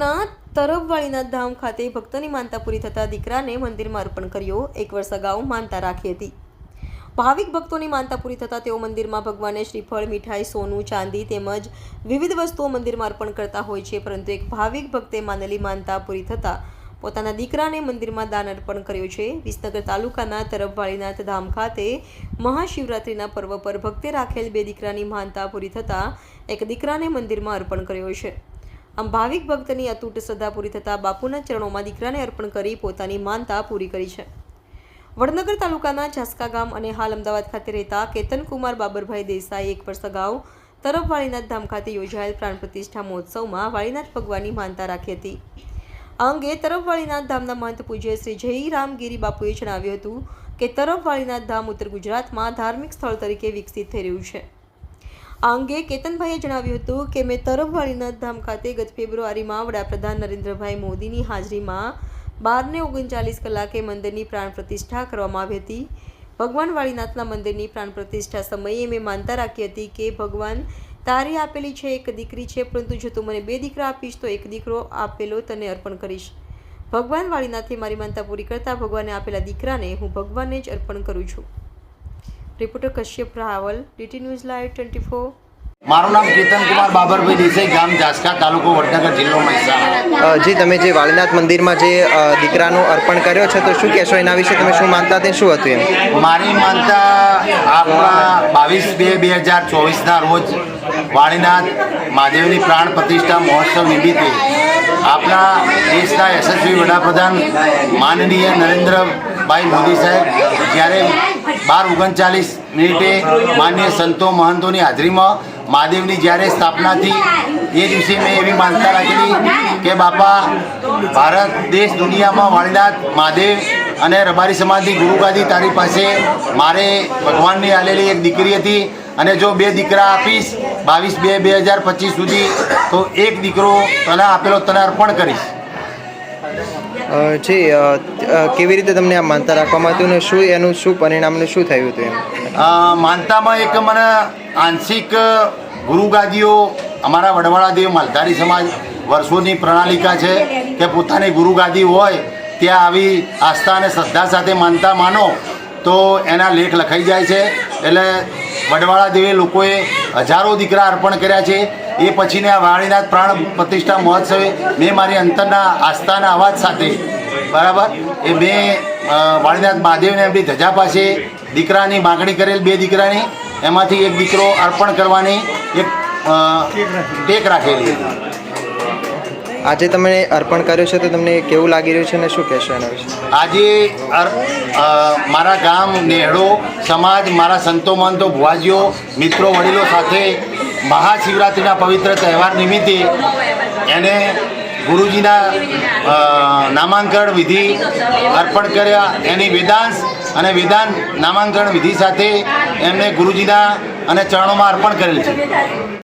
વડનગરના તરફવાળીના ધામ ખાતે ભક્તોની માનતા પૂરી થતાં દીકરાને મંદિરમાં અર્પણ કર્યો. એક વર્ષ અગાઉ માનતા રાખી હતી. ભાવિક ભક્તોની માનતા પૂરી થતાં તેઓ મંદિરમાં ભગવાનને શ્રીફળ, મીઠાઈ, સોનું, ચાંદી તેમજ વિવિધ વસ્તુઓ મંદિરમાં અર્પણ કરતા હોય છે, પરંતુ એક ભાવિક ભક્તે માનેલી માનતા પૂરી થતાં પોતાના દીકરાને મંદિરમાં દાન અર્પણ કર્યું છે. વિસનગર તાલુકાના તરફવાળીનાથ ધામ ખાતે મહાશિવરાત્રિના પર્વ પર ભક્તે રાખેલ બે દીકરાની માનતા પૂરી થતાં એક દીકરાને મંદિરમાં અર્પણ કર્યો છે. આમ ભાવિક ભક્તની અતૂટ શ્રદ્ધા પૂરી થતાં બાપુના ચરણોમાં દીકરાને અર્પણ કરી પોતાની માનતા પૂરી કરી છે. વડનગર તાલુકાના ઝાસકા ગામ અને હાલ અમદાવાદ ખાતે રહેતા કેતનકુમાર બાબરભાઈ દેસાઈ એક વર્ષ અગાઉ તરફ વાળીનાથ ધામ ખાતે યોજાયેલ પ્રાણ પ્રતિષ્ઠા મહોત્સવમાં વાળીનાથ ભગવાનની માનતા રાખી હતી. આ અંગે તરફ વાળીનાથ ધામના મહંત પૂજ્ય શ્રી જય ગીરી બાપુએ જણાવ્યું હતું કે તરફ વાળીનાથ ધામ ઉત્તર ગુજરાતમાં ધાર્મિક સ્થળ તરીકે વિકસિત થઈ રહ્યું છે. આ અંગે કેતનભાઈએ જણાવ્યું હતું કે, મેં તરફવાળીના ધામ ખાતે ગત ફેબ્રુઆરીમાં વડાપ્રધાન નરેન્દ્રભાઈ મોદીની હાજરીમાં બારને ઓગણચાલીસ કલાકે મંદિરની પ્રાણ પ્રતિષ્ઠા કરવામાં આવી હતી. ભગવાન વાળીનાથના મંદિરની પ્રાણ પ્રતિષ્ઠા સમયે મેં માનતા રાખી હતી કે, ભગવાન તારી આપેલી છે એક દીકરી છે, પરંતુ જો તું મને બે દીકરા આપીશ, તો એક દીકરો આપેલો તને અર્પણ કરીશ. ભગવાન વાળીનાથે મારી માનતા પૂરી કરતાં ભગવાને આપેલા દીકરાને હું ભગવાનને જ અર્પણ કરું છું. Reporter Kashyap Raval DT news live twenty four. મારું નામ કેતનકુમાર બાબરભાઈ દેસાઈ ગામ જાસકા તાલુકો વડનગર જિલ્લો મહેસાણા. જી તમે જે વાળીનાથ મંદિરમાં જે દીકરાનું અર્પણ કર્યો છે તો શું કહેશો એના વિશે? તમે શું માનતા તે? શું હતું એમ? મારી માનતા આપણા બાવીસ બે બે હજાર ચોવીસના રોજ વાળીનાથ મહાદેવની પ્રાણ પ્રતિષ્ઠા મહોત્સવ નિમિત્તે આપણા દેશના યશસ્વી વડાપ્રધાન માનનીય નરેન્દ્રભાઈ મોદી સાહેબ જ્યારે બાર ઓગણચાલીસ મિનિટે માન્ય સંતો મહંતોની હાજરીમાં મહાદેવની જ્યારે સ્થાપના થઈ, એ દિવસે મેં એવી માનતા રાખેલી કે બાપા, ભારત દેશ દુનિયામાં વાળીનાથ મહાદેવ અને રબારી સમાજની ગુરુગાદી તારી પાસે મારે ભગવાનની આલેલી એક દીકરી હતી અને જો બે દીકરા આપીશ, બાવીસ બે બે હજાર પચીસ સુધી, તો એક દીકરો તને આપેલો તને અર્પણ કરીશ. છે કેવી રીતે તમને આ માનતા રાખવામાં હતું ને શું એનું શું પરિણામને શું થયું હતું માનતામાં એક મને આંશિક ગુરુગાદીઓ અમારા વડવાળા દેવ માલધારી સમાજ વર્ષોની પ્રણાલિકા છે કે પોતાની ગુરુગાદી હોય ત્યાં આવી આસ્થા અને શ્રદ્ધા સાથે માનતા માનો તો એના લેખ લખાઈ જાય છે. એટલે વડવાળા દેવે લોકોએ હજારો દીકરા અર્પણ કર્યા છે. એ પછીને આ વાણીનાથ પ્રાણ પ્રતિષ્ઠા મહોત્સવે મેં મારી અંતરના આસ્થાના અવાજ સાથે બરાબર? એ બે વાણીનાથ મહાદેવને એમની ધજા પાસે દીકરાની માગણી કરેલ બે દીકરાની. એમાંથી એક દીકરો અર્પણ કરવાની એક ટેક રાખેલી. આજે તમે અર્પણ કર્યો છે તો તમને કેવું લાગી રહ્યું છે ને શું કહેશો એના વિશે? આજે મારા ગામ નેહડો સમાજ મારા સંતો મંતો ભુવાજીઓ મિત્રો વડીલો સાથે મહાશિવરાત્રિના પવિત્ર તહેવાર નિમિત્તે એને ગુરુજીના નામાંકન વિધિ અર્પણ કર્યા. એની વેદાંશ અને વેદાંત નામાંકન વિધિ સાથે એમને ગુરુજીના અને ચરણોમાં અર્પણ કરેલ છે.